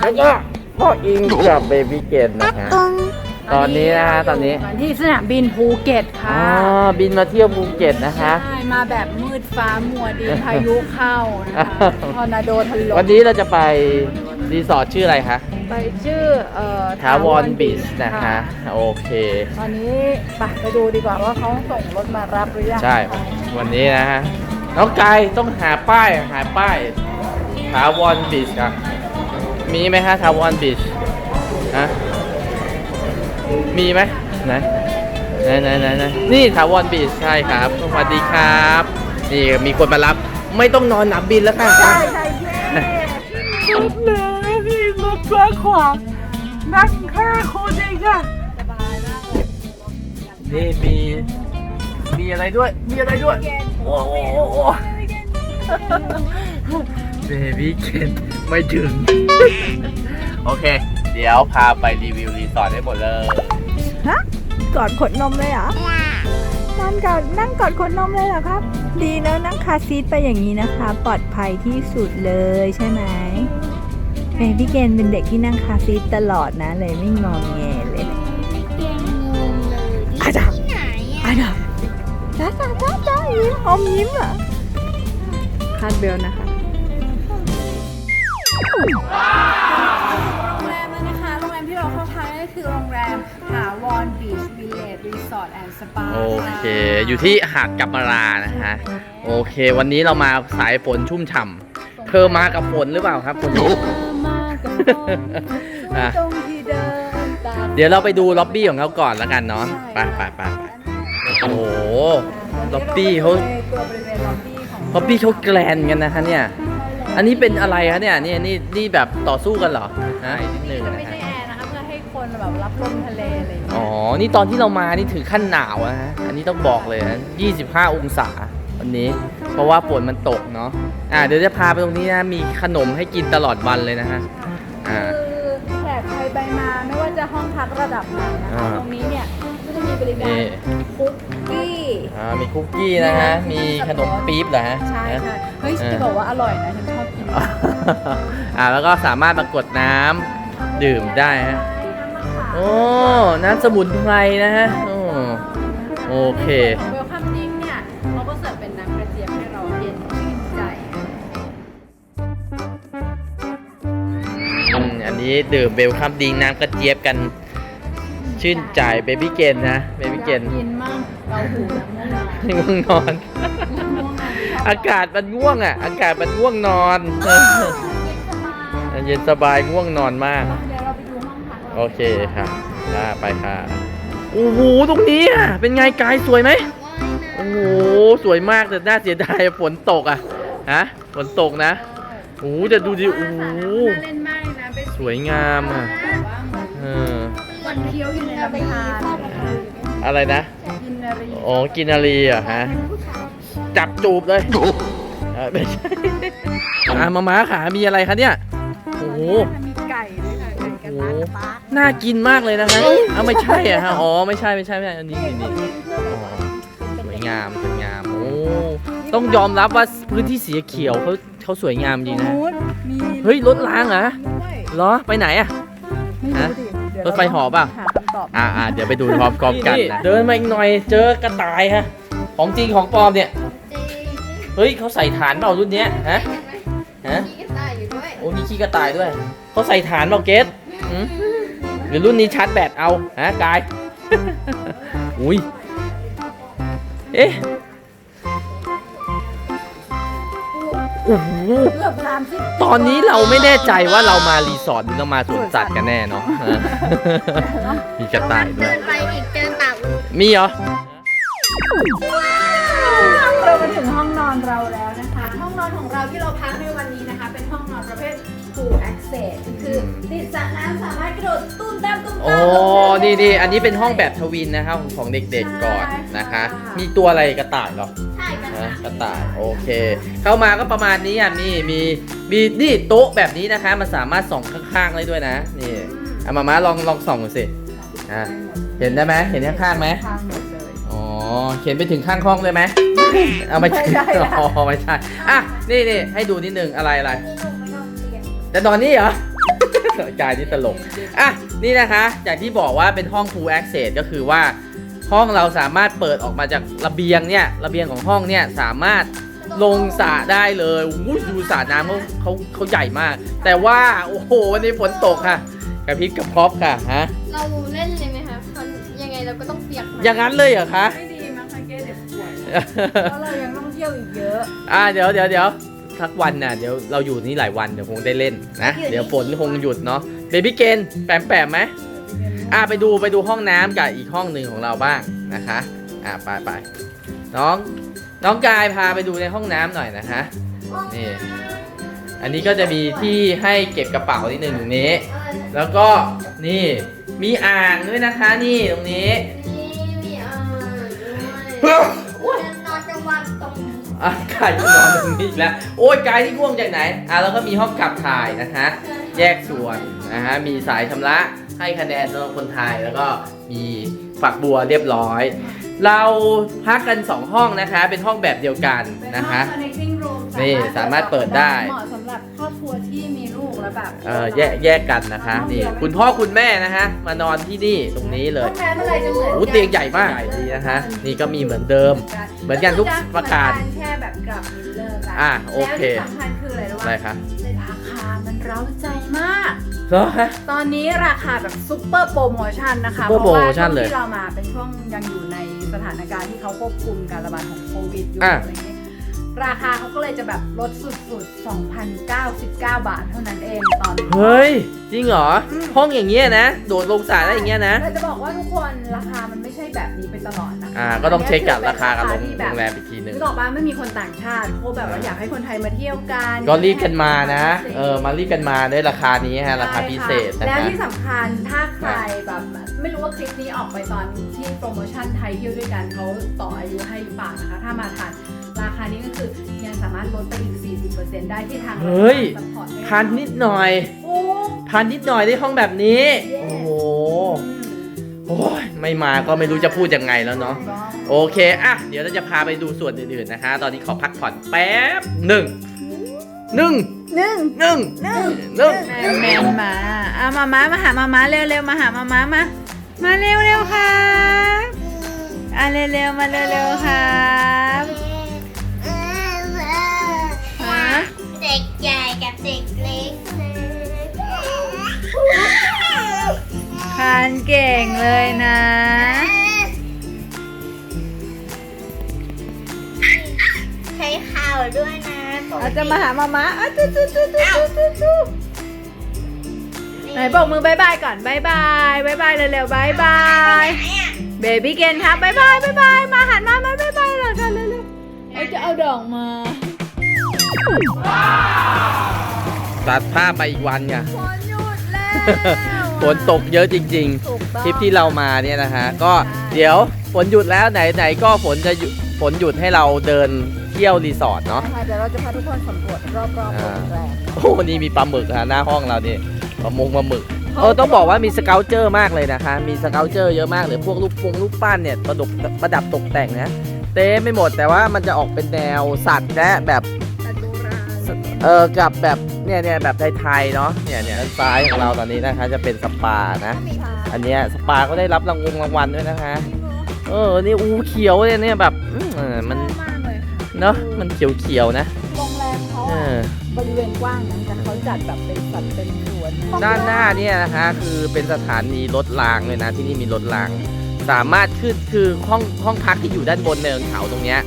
แล้วก็พ่ออิงกับเบบี้เกนนะคะ ตอนนี้นะฮะตอนนี้ ที่สนามบินภูเก็ตอ๋อค่ะบินมาเที่ยวภูเก็ตนะคะ ใช่มาแบบมืดฟ้ามัวดินพายุเข้านะคะทอร์นาโดถล่มวันนี้เราจะไปรีสอร์ทชื่ออะไรคะไปชื่อเอ่อทาวอนบีชนะคะ โอเค ตอนนี้ไปไปดูดีกว่าว่าเขาส่งรถมารับหรือยังใช่ วันนี้นะฮะ น้องกายต้องหาป้าย หาป้ายทาวอนบีชครับ มีไหมฮะทาวอนบีชฮะมีไหมไหนไหนไหนไหนไหนี่ทาวอนบีชใช่ครับสวัสดีครับ นี่มีคนมารับ ไม่ต้องนอนหนับบินแล้วค่ะใช่ใช่เย้รถเลยพี่รถกว้างขวางนั่งแค่คนเองอะสบานี่มีมีอะไรด้วย มีอะไรด้วย โอ้โหเบบี้เคน ไม่ถึง โอเค เดี๋ยวพาไปรีวิวรีสอร์ทให้หมดเลย ฮะกอดขนนมเลยเหรอนั่งกอดนั่งกอดขนนมเลยเหรอครับ ดีแล้วนั่งคาร์ซีทไปอย่างนี้นะคะ ปลอดภัยที่สุดเลยใช่ไหมเบบี้เกนเป็นเด็กที่นั่งคาร์ซีทตลอดนะ เลยไม่งองแงเลยเกงงงเลยอาจารย์ที่ไหนอาอะดาจ้าจ้าจ้าจ้ายิ้มอมยิ้มอะคาดเบลนะคะ โรงแรมนะคะ โรงแรมที่เราเข้าพักนั่นคือโรงแรมถาวรบีชวิลเลจรีสอร์ทแอนด์สปาโอเค อยู่ที่หาดกัมมารานะฮะ โอเค วันนี้เรามาสายฝนชุ่มฉ่ำเธอมากับฝนหรือเปล่าครับคนนี้มากับอะตรงที่เดินตามเดี๋ยวเราไปดูล็อบบี้ของเขาก่อนแล้วกันเนาะ ไปใช่ไปไปไปโอ้โห ล็อบบี้เขาตัวบริเวณล็อบบี้ของล็อบบี้เขาแกลนกันนะคะเนี่ย อันนี้เป็นอะไรคะเนี่ยนี่นี่นี่แบบต่อสู้กันเหรอฮะนิดนึงจะนะไม่ฮะใช่แอร์นะคะเพื่อให้คนแบบรับลมทะเลอะไรอย่างเงี้ยอ๋อ นี่ตอนที่เรามานี่ถึงขั้นหนาวอะฮะอันนี้ต้องบอกเลยนะ25 องศาวันนี้ เพราะว่าฝนมันตกเนาะอ่าเดี๋ยวจะพาไปตรงนี้นะมีขนมให้กินตลอดวันเลยนะฮะ อ่าคือแขกใครไปมาไม่ว่าจะห้องพักระดับไหนนะคะอ่าตรงนี้เนี่ยก็จะมีบริการนี่คุกกี้ อ่ามีคุกกี้นะฮะมีขนมปี๊บเหรอฮะ ใช่ฮะใช่เฮ้ยเออจะบอกว่าอร่อยนะฉันช อบกินอ่าแล้วก็สามารถมากดน้ำดื่มได้ฮะโอ้น้ำสมุนไพรนะฮะโอ้โอเค เวลคัมดิ้งเนี่ยเขาก็เสิร์ฟเป็นน้ำกระเจี๊ยบให้เราเย็นชื่นใจ อืมอันนี้ดื่มเบลคัมดิงน้ำกระเจี๊ยบกัน ชื่นใจเบบี้เกนนะเบบี้เกนอยากินมากเราหูน้ำม่วงง่วงนอน ง่วงนอน อากาศมันง่วงอะ อากาศมันง่วงนอนเย็นสบายง่วงนอนมาก โอเคค่ะอ่าไปค่ะโอ้โหตรงนี้อะเป็นไงกายสวยไหมโอ้โหสวยมากแต่น่าเสียดายฝนตกอะฮะฝนตกนะโอ้โหจะดูดิโอ้โหสวยงามอะเอออคนเคี้ยวอยู่ในลำธารอะไรนะอ๋อกินนารีเรอะฮะ จับจูบเลยอะไม่ใช่อะมาม้าขามีอะไรคะเนี่ยโอ้โหมีไก่ด้วยค่ะไก่กระทะกระทะน่ากินมากเลยนะฮะอ้าวไม่ใช่อะฮะ อ๋อ ไม่ใช่ ไม่ใช่ ไม่ใช่ อันนี้นี่นี่อ๋อสวยงามสวยงาม โอ้ ต้องยอมรับว่าพื้นที่สีเขียวเขาเขาสวยงามจริงนะนู้นมีเฮ้ยรถล้างเหรอ ด้วยเหรอ ไปไหนอะไม่รู้ดิเดี๋ยวรถไฟเหาะเปล่า หาคำตอบอ่าอ่าเดี๋ยวไปดูพร้อมกันนะ เดินมาอีกหน่อยเจอกระต่ายฮะ ของจริงของปลอมเนี่ย เฮ้ยเขาใส่ฐานเปล่ารุ่นเนี้ยฮะฮะมีกระต่ายอยู่ด้วยโอ้มีขี้กระต่ายด้วยเขาใส่ฐานเปล่าเกสหืมหรือรุ่นนี้ชาร์จแบตเอาฮะกายอุ้ยเอ๊ะโอ้โหเกือบสามสิบตอนนี้เราไม่แน่ใจว่าเรามารีสอร์ทหรือเรามาสวนสัตว์กันแน่เนาะฮะมีกระต่ายด้วเดิยนไปอีกเจอเต่ามีเหรอ โอ้ตามลงไปนี่นี่อันนี้เป็นห้องแบบทวินนะครับของของเด็กๆก่อนนะคะ มีตัวอะไรกระต่ายเหรอใช่กันฮะกระต่ายโอเค เข้ามาก็ประมาณนี้อะมีมีมีนี่โต๊ะแบบนี้นะคะ มันสามารถส่องข้างๆได้ด้วยนะ นี่เอามามาลองลองส่องดูสิอะเห็นได้ไหมเห็นข้างๆไหมข้างหมดเลยอ๋อเขียนไปถึงข้างห้องเลยไหมเอาไม่ใช่ไม่ใช่นะอ๋อไม่ใช่อะนี่นี่ให้ดูนิดนึงอะไรอะไรมีลงไม่นอนเตียงแต่ตอนนี้เหรอ กายนี่ตลก อะ นี่นะคะ อย่างที่บอกว่าเป็นห้อง full access ก็คือว่า ห้องเราสามารถเปิดออกมาจากระเบียงเนี่ย ระเบียงของห้องเนี่ยสามารถลงสระได้เลยอู้ยดูสระน้ำเขาเขาเขาใหญ่มาก แต่ว่าโอ้โหวันนี้ฝนตกค่ะ กระพริบกระพรอบค่ะฮะ เราเล่นเลยไหมคะมันยังไงเราก็ต้องเปียกอย่างนั้นเลยเหรอคะ ไม่ดีมั้งคะเกเด็กป่วยเพราะเรายังต้องเที่ยวอีกเยอะ อ่าเดี๋ยวเดี๋ยวเดี๋ยว สักวันน่ะเดี๋ยวเราอยู่นี่หลายวันเดี๋ยวคงได้เล่นนะเดี๋ยวฝนคงหยุดเนาะเบบี้เกนแปมแปมไหมอ่าไปดูไปดูห้องน้ำกับอีกห้องหนึ่งของเราบ้างนะคะอ่าไปไปน้องน้องกายพาไปดูในห้องน้ำหน่อยนะคะนี่อันนี้ก็จะมีที่ให้เก็บกระเป๋านิดหนึ่งตรงนี้ แล้วก็นี่มีอ่างด้วยนะคะนี่ตรงนี้นี่มีอ่างด้วย อะกายจะนอนตรงนี้อีกแล้วโอ้ยกายที่ง่วงจากไหนอะแล้วก็มีห้องขับถ่ายนะคะแยกส่วนนะฮะมีสายชำระให้คะแนนสำหรับคนไทยแล้วก็มีฝักบัวเรียบร้อย เราพักกัน 2 ห้องนะคะ เป็นห้องแบบเดียวกันนะคะเป็นห้อง connecting room นี่สามารถเปิดได้ เหมาะสำหรับครอบครัวที่มีลูกแล้วแบบเออแยกแยกกันนะคะนี่คุณพ่อคุณแม่นะคะมานอนที่นี่ตรงนี้เลยห้องน้ำอะไรจะเหมือนโอ้เตียงใหญ่มากดีนะคะนี่ก็มีเหมือนเดิม เหมือนกันทุกประการ เหมือนแค่แบบ กลับมิลเลอร์กันอะโอเค แล้วที่สำคัญคืออะไรรู้อะไรไหมคะราคามันเร้าใจมาก เหรอฮะตอนนี้ราคาแบบซุปเปอร์โปรโมชั่นนะคะซุปเปอร์โปรโมชั่นเลยพราะว่าช่วงที่เรามาเป็นช่วงยังอยู่ในสถานการณ์ที่เขาควบคุมการระบาดของโควิดอยู่อะ อะไรเงี้ย ราคาเขาก็เลยจะแบบลดสุดๆ 2,099 บาทเท่านั้นเองตอนนี้ เฮ้ย จริงเหรอห้องอย่างเงี้ยนะ โดดลงสระได้อย่างเงี้ยนะแต่จะบอกว่าทุกคนราคามันไม่ใช่แบบนี้ไปตลอดนะอ่า ก็ต้องเช็คกับราคากับโรงที่โรงแรมอีกทีหนึ่งนึกออกปะไม่มีคนต่างชาติเขาแบบว่าอยากให้คนไทยมาเที่ยวกันก็รีบกันมานะ เออ มารีบกันมาได้ราคานี้ฮะ ราคาพิเศษนะแล้วฮะ ที่สำคัญถ้าใครแบบไม่รู้ว่าคลิปนี้ออกไปตอนที่โปรโมชั่นไทยเที่ยวด้วยกันเขาต่ออายุให้หรือเปล่านะคะ ถ้ามาทัน ราคานี้ก็คือยังสามารถลดไปอีก 40%ได้ที่ทางเฮ้ยซัพพอร์ตให้ทันนิดหน่อย โอ้ทันนิดหน่อยได้ห้องแบบนี้ Yes โอ้โหอืมโอ้ยไม่มาก็ไม่รู้จะพูดยังไงแล้วเนาะถูกต้องโอเคอะเดี๋ยวเราจะพาไปดูส่วนอื่นๆนะคะ ตอนนี้ขอพักผ่อนแป๊บหนึ่งหนึ่งหนึ่งหนึ่งหนึ่งหนึ่งแมนแมนมาอะมาม้ามาหามาม้าเร็วเร็วมาหามาม้ามา มาเร็วเร็วครับอะเร็วเร็วมาเร็วเร็วครั ด็กใหญ่กับเด็กเล็กคานเก่งเลยนะ ใช้ข่าวด้วยนะอาจจะมาหามาม้าอะจุ๊จุ๊จุ๊จุ๊จุ๊จุ๊ไหนบอกมือบายบายก่อนบายบายบายบายเร็วๆบายบายเบบี้เกนครับบายบายบายบายมาหันมาบายบายบายหน่อยกันเร็วๆเอาจะเอาดอกมา ตัดภาพไปอีกวันไงฝนหยุดแล้วฝนตกเยอะจริงถูกต้องๆ ทริปที่เรามาเนี่ยนะฮะ ก็เดี๋ยวฝนหยุดแล้วไหนไหนก็ฝนจะหยุดฝนหยุดให้เราเดินเที่ยวรีสอร์ทเนาะค่ะเดี๋ยวเราจะพาทุกคนสำรวจรอบๆโรงแรมโอ้นี่มีปลาหมึกอะหน้าห้องเราเนี่ยปลามงปลาหมึกเออต้องบอกว่ามีสเกลเจอร์มากเลยนะคะ มีสเกลเจอร์เยอะมากเลยพวกรูปปงรูปปั้นเนี่ยประดับประดับตกแต่งนะเต็มไม่หมดแต่ว่ามันจะออกเป็นแนวสัตว์และแบบแต่โบราณ เออกับแบบเนี่ยเนี่ยแบบไทยๆเนาะเนี่ยเนี่ยด้านซ้ายของเราตอนนี้นะคะ จะเป็นสปานะ อันเนี้ยสปาก็ได้รับรางวงรางวัลด้วยนะคะ เออนี่อูเขียวเนี่ยเนี่ยแบบอืมเออมันมากเลยค่ะเนาะมันเขียวเขียวๆนะโรงแรมเขาเออะอบริเวณกว้างนะแต่เขาจัดแบบเป็นสัดเป็นส่วนด้านหน้าเนี่ยนะคะคือเป็นสถานีรถรางเลยนะที่นี่มีรถราง สามารถขึ้นคือห้องห้องพักที่อยู่ด้านบนเนินเขาตรงเนี้ย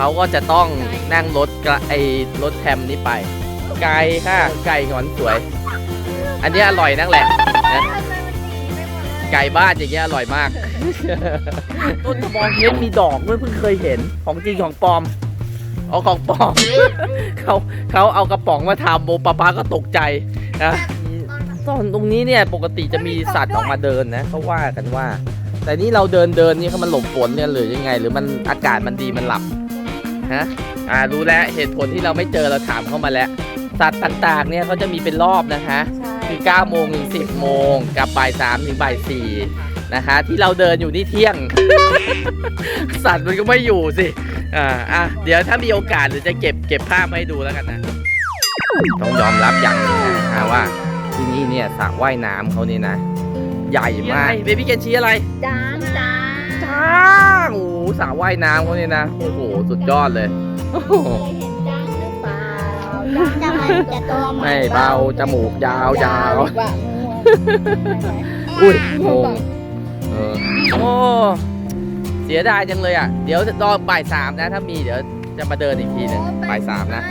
เขาก็จะต้องนั่งรถกระไอรถแทมนี้ไป ไก่ค่ะไก่หงอนสวย อันนี้อร่อยนักแหละนะไก่บ้านอย่างเงี้ยอร่อยมาก ต้นกระบองเพชรมีดอกด้วยเพิ่งเคยเห็นของจริงของปลอมเอาของปลอมเขาเขาเอากระป๋องมาทำโบปาปาก็ตกใจนะตอนตรงนี้เนี่ยปกติจะมีสัตว์ออกมาเดินนะเขาว่ากันว่า แต่นี่เราเดินเดินนี่เขามันหลบฝนเนี่ยหรือยังไง หรือมันอากาศมันดีมันหลับ ฮะอ่ารู้แล้วเหตุผลที่เราไม่เจอเราถามเข้ามาแล้ว สัตว์ต่างๆเนี่ยเขาจะมีเป็นรอบนะคะ ใช่คือ9โมงถึง10 โมง กับบ่าย3ถึงบ่าย4นะคะ ที่เราเดินอยู่นี่เที่ยง สัตว์มันก็ไม่อยู่สิอ่าอะเดี๋ยวถ้ามีโอกาสเดี๋ยวจะเก็บเก็บภาพมาให้ดูแล้วกันนะ ต้องยอมรับอย่างหนึงนะอ่าว่า ที่นี่เนี่ยสระว่ายน้ำเขานี่นะ ใหญ่มากเบบี้เกนชี้อะไรจานจานช้างโอ้โห สระว่ายน้ำเขาเนี่ยนะ โอ้โห สุดยอดเลยโอ้โหเคยเห็นจานหรือเปล่าจานมันจะตัวไม่เบาจมูกยาวยาวกว่าอุ้ยงงเออโอ้เสียดายจังเลยอะ เดี๋ยวรอบ่ายสามนะ ถ้ามีเดี๋ยวจะมาเดินอีกทีหนึ่งบ่ายสามนะ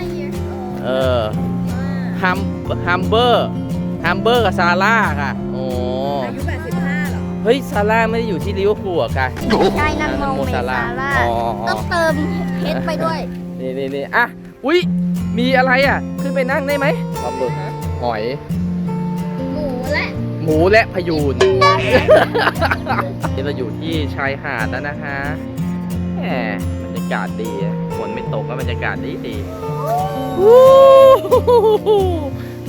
เออฮัมฮัมเบอร์ฮัมเบอร์กับซาร่าค่ะ โอ้ ฮ้ยซาร่าไม่ได้อยู่ที่ลิเวอร์พูลเหรอะค่ะใช่นั่งโมโมเมซาซาร่าร่าอ๋ออ๋อต้องเติมเพชรไปด้วย นี่นี่นี่อะ อุ้ยมีอะไรอะ ขึ้นไปนั่งได้ไหมปลาหมึกหอย หมูและหมูและพยูนนี่เราอยู่ที่ชายหาดแล้วนะคะแหมบรรยากาศดีอะฝนไม่ตกก็บรรยากาศดีดีวู้หู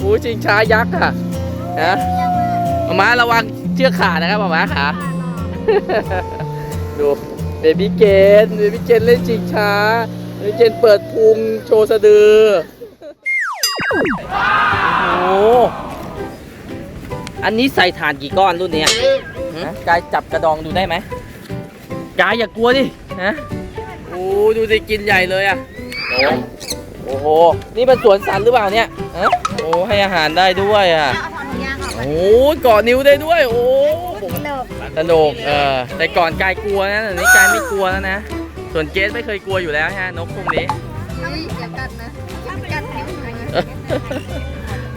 หูชิงช้ายักษ์อะนะมามาระวัง เชือกขาดนะครับมามาขาดูเบบี้เกนเบบี้เกนเล่นชิงช้าเบบี้เกนเปิดพุงโชว์สะดือโอ้โหอันนี้ใส่ถ่านกี่ก้อนรุ่นเนี้ยฮะกายจับกระดองดูได้ไหมกายอย่ากลัวดิฮะโอ้ดูสิกินใหญ่เลยอะโอ้โอ้โหนี่เป็นสวนสัตว์หรือเปล่าเนี่ยฮะโอ้ให้อาหารได้ด้วยอะ เอาทอนยางออกโอ้เกาะนิ้วได้ด้วย โอ้ผมเลิกสนุกเออแต่ก่อนกายกลัวนะแต่นี้กายไม่กลัวแล้วนะ ส่วนเกสไม่เคยกลัวอยู่แล้วฮะนกพวกนี้เฮ้ยอย่ากัดนะอย่ากัดนิ้วหน่อย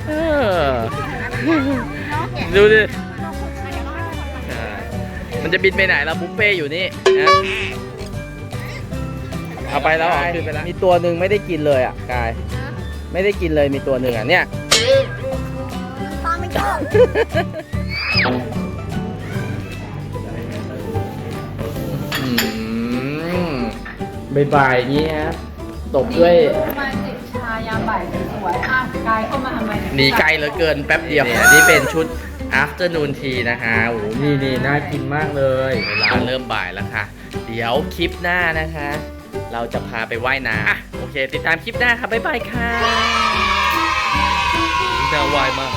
เออดูดิอ่ามันจะบินไปไหนแล้วบุฟเฟ่อยู่นี่นะเอาไปแล้วเหรอขึ้นไปแล้วมีตัวหนึ่งไม่ได้กินเลยอะกาย ไม่ได้กินเลยมีตัวหนึ่งอะเนี่ย ตามไม่ชอบอืมบายๆนี่ครับตบด้วย มาจิบชายามบ่ายสวยๆอะกายเข้ามาทำไมหนีไกลเหลือเกินแป๊บเดียวอันนี้เป็นชุด afternoon tea นะคะโอ้โหนี่นี่น่ากินมากเลยเวลาเริ่มบ่ายแล้วค่ะ เดี๋ยวคลิปหน้านะคะ เราจะพาไปว่ายน้ำอะโอเค ติดตามคลิปหน้าค่ะ บ๊ายบายค่ะน่าวายมาก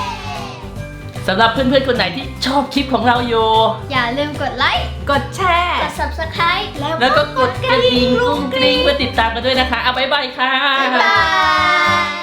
สำหรับเพื่อนๆคนไหนที่ชอบคลิปของเราอยู่ อย่าลืมกดไลค์กดแชร์กด subscribe แล้วก็กดกระดิ่งกุ้งกริ้งเพื่อติดตามกันด้วยนะคะ เอาบ๊ายบายค่ะ บ๊ายบาย